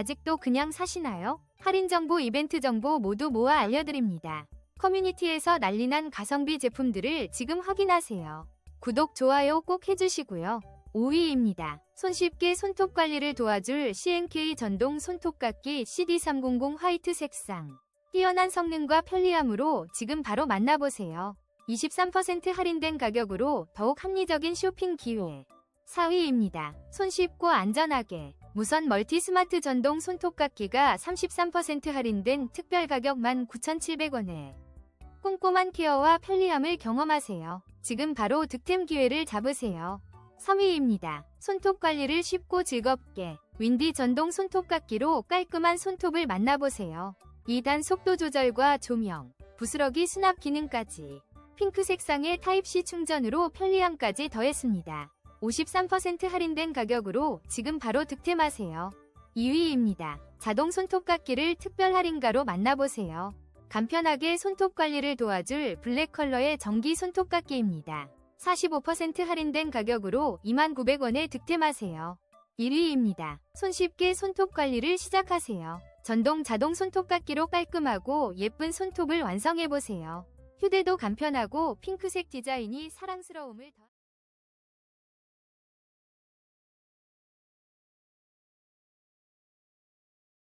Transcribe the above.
아직도 그냥 사시나요? 할인 정보, 이벤트 정보 모두 모아 알려드립니다. 커뮤니티에서 난리난 가성비 제품들을 지금 확인하세요. 구독, 좋아요 꼭 해주시고요. 5위입니다. 손쉽게 손톱 관리를 도와줄 CNK 전동 손톱깎이 CD300 화이트 색상. 뛰어난 성능과 편리함으로 지금 바로 만나보세요. 23% 할인된 가격으로 더욱 합리적인 쇼핑 기회. 4위입니다. 손쉽고 안전하게 무선 멀티 스마트 전동 손톱깎이가 33% 할인된 특별 가격 19,700원에 꼼꼼한 케어와 편리함을 경험하세요. 지금 바로 득템 기회를 잡으세요. 3위입니다. 손톱 관리를 쉽고 즐겁게 윈디 전동 손톱깎이로 깔끔한 손톱을 만나보세요. 2단 속도 조절과 조명, 부스러기 수납 기능까지 핑크 색상의 타입C 충전으로 편리함까지 더했습니다. 53% 할인된 가격으로 지금 바로 득템하세요. 2위입니다. 자동 손톱깎이를 특별 할인가로 만나보세요. 간편하게 손톱 관리를 도와줄 블랙 컬러의 전기 손톱깎이입니다. 45% 할인된 가격으로 29,900원에 득템하세요. 1위입니다. 손쉽게 손톱 관리를 시작하세요. 전동 자동 손톱깎이로 깔끔하고 예쁜 손톱을 완성해보세요. 휴대도 간편하고 핑크색 디자인이 사랑스러움을 더...